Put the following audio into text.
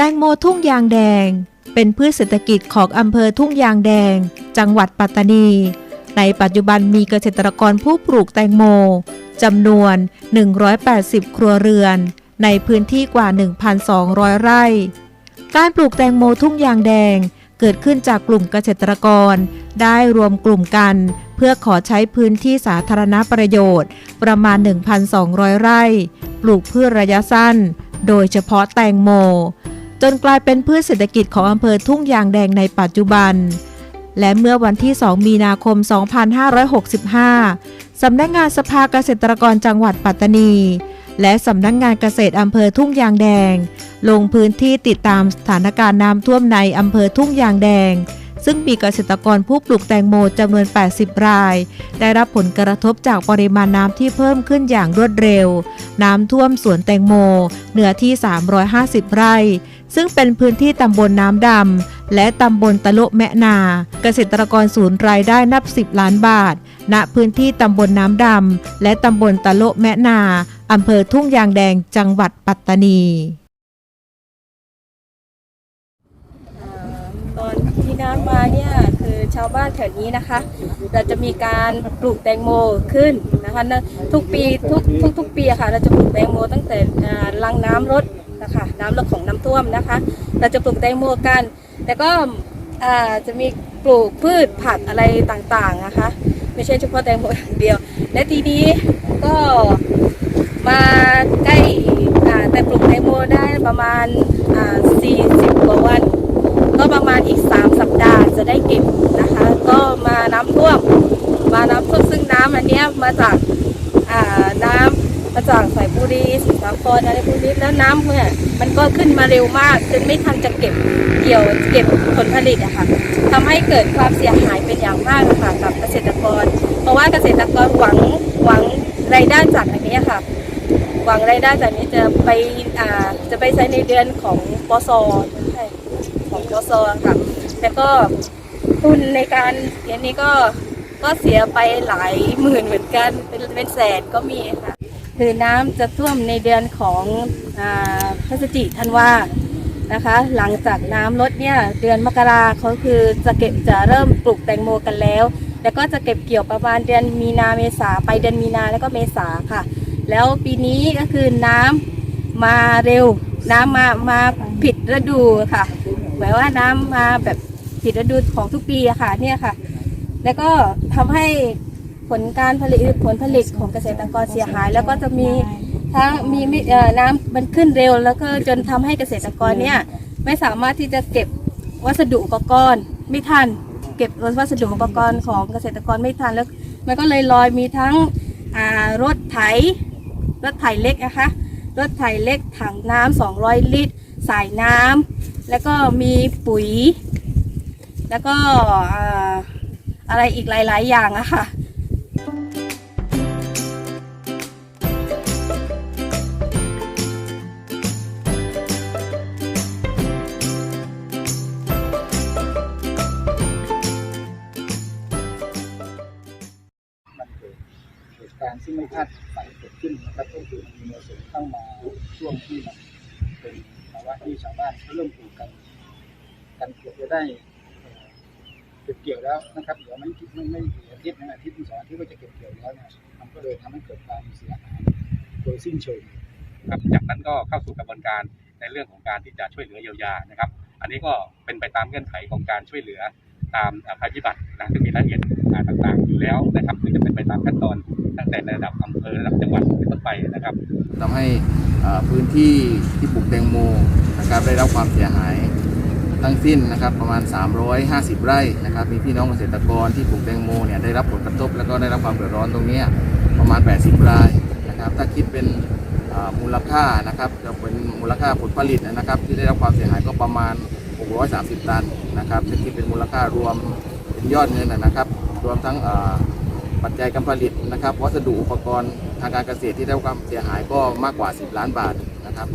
แตงโมทุ่งยางแดง เป็นพืชเศรษฐกิจของอำเภอทุ่งยางแดง จังหวัดปัตตานี ในปัจจุบันมีเกษตรกรผู้ปลูกแตงโมจำนวน 180 ครัวเรือน ในพื้นที่กว่า 1,200 ไร่ การปลูกแตงโมทุ่งยางแดงเกิดขึ้นจากกลุ่มเกษตรกร ได้รวมกลุ่มกัน เพื่อขอใช้พื้นที่สาธารณประโยชน์ ประมาณ 1,200 ไร่ ปลูกพืชระยะสั้น โดยเฉพาะแตงโม จนกลายเป็นพืชเศรษฐกิจของอำเภอทุ่งยางแดงในปัจจุบัน และเมื่อวันที่ 2 มีนาคม 2565 สำนักงานสภาเกษตรกรจังหวัดปัตตานี และสำนักงานเกษตรอำเภอทุ่งยางแดง ลงพื้นที่ติดตามสถานการณ์น้ำท่วมในอำเภอทุ่งยางแดงซึ่งมีเกษตรกรผู้ปลูกแตงโมจำนวน 80 ราย ได้รับผลกระทบจากปริมาณน้ำที่เพิ่มขึ้นอย่างรวดเร็ว น้ำท่วมสวนแตงโม เหนือที่ 350 ไร่ ซึ่งเป็นพื้นที่ตำบลน้ำดำและตำบลตะโละแมะนา เกษตรกรศูนย์รายได้นับ 10 ล้านบาท ณพื้นที่ตำบลน้ำดำและตำบลตะโละแมะนาอำเภอทุ่งยางแดงจังหวัดปัตตานีตอนที่น้ำมาเนี่ยคือชาวบ้านแถวนี้นะคะ เราจะมีการปลูกแตงโมขึ้นนะคะทุกปีทุกทุกทุกปีอะค่ะ เราจะปลูกแตงโมตั้งแต่ลังน้ำลด นะคะน้ำลดของน้ำท่วมนะคะ เราจะปลูกแตงโมกัน แต่ก็จะมีปลูกพืชผักอะไรต่างๆนะคะ ไม่ใช่เฉพาะแตงโมอย่างเดียว และทีนี้ก็มาใกล้แต่ปลูกแตงโมได้ประมาณอ่า40กว่าวัน ก็ประมาณอีก 3 สัปดาห์จะได้เก็บนะคะ ก็มาน้ำท่วมมาน้ำท่วมซึ่งน้ำอันนี้มาจากน้ำ มาจากสายบุรีสุสาครอะไรพวกนี้แล้วน้ำเนี่ยมันก็ขึ้นมาเร็วมากจนไม่ทันจะเก็บเกี่ยวเก็บผลผลิตอะค่ะทำให้เกิดความเสียหายเป็นอย่างมากค่ะกับเกษตรกร เพราะว่าเกษตรกรหวังหวังรายได้จากอันนี้ค่ะหวังรายได้จากนี้จะไปอ่าจะไปใช้ในเดือนของปสใช่ของปสค่ะแต่ก็ทุนในการเสียนี้ก็ก็เสียไปหลายหมื่นเหมือนกันเป็นเป็นแสนก็มีค่ะ คือน้ำจะท่วมในเดือนของอพฤศจิธันวานะคะ หลังจากน้ำลดเนี่ยเดือนมกราเขาคือจะเก็บจะเริ่มปลูกแตงโมกันแล้ว แล้วก็จะเก็บเกี่ยวประมาณเดือนมีนาเมษาไปเดือนมีนาแล้วก็เมษาค่ะ แล้วปีนี้ก็คือน้ำมาเร็ว น้ำมามาผิดฤดูค่ะหมายว่าน้ำมาแบบผิดฤดูของทุกปีอะค่ะเนี่ยค่ะ แล้วก็ทำให้ ผลการผลิตผลผลิตของเกษตรกรเสียหาย แล้วก็จะมีทั้งมีน้ำมันขึ้นเร็ว แล้วก็จนทำให้เกษตรกรเนี่ยไม่สามารถที่จะเก็บวัสดุอุปกรณ์ไม่ทัน เก็บวัสดุอุปกรณ์ของเกษตรกรไม่ทันแล้ว มันก็เลยลอยมีทั้งรถไถรถไถเล็กนะคะรถไถเล็กถังน้ำ200 ลิตร สายน้ำแล้วก็มีปุ๋ย แล้วก็อ่าอะไรอีกหลาย ๆ อย่างอะค่ะ การณ์ที่ไม่คาดฝันเกิดขึ้นนะครับก็คือมีมรสุมเข้ามาช่วงที่มันเป็นภาวะที่ชาวบ้านเขาเริ่มปลูกกัน กันเกือบจะได้เก็บเกี่ยวแล้วนะครับเดี๋ยวไม่ไม่ไม่กี่อาทิตย์นะอาทิตย์ที่สองอาทิตย์ก็จะเก็บเกี่ยวแล้วเนี่ยมันก็เลยทำให้เกิดความเสียหายโดยสิ้นเชิงครับจากนั้นก็เข้าสู่กระบวนการในเรื่องของการที่จะช่วยเหลือเยียวยานะครับ อันนี้ก็เป็นไปตามเงื่อนไขของการช่วยเหลือ ตามอ่าภัยพิบัตินะซึ่งมีรายละเอียดต่างๆ อยู่แล้วนะครับซึ่งจะเป็นไปตามขั้นตอนตั้งแต่ระดับอำเภอระดับจังหวัดเป็นต้นไปนะครับทำให้พื้นที่ที่ปลูกแตงโมนะครับได้รับความเสียหายทั้งสิ้นนะครับประมาณ 350 ไร่นะครับมีพี่น้องเกษตรกรที่ปลูกแตงโมเนี่ยได้รับผลกระทบ แล้วก็ได้รับความเดือดร้อนตรงนี้ประมาณ 80 รายนะครับถ้าคิดเป็นมูลค่านะครับจะเป็นมูลค่าผลผลิตนะครับ ที่ได้รับความเสียหายก็ประมาณ 630 ตันนะครับซึ่งคิดเป็นมูลค่ารวมเป็นยอดเงินนะครับ รวมทั้งปัจจัยการผลิตนะครับ วัสดุอุปกรณ์ทางการเกษตรที่ได้รับความเสียหายก็มากกว่า 10 ล้านบาทนะครับ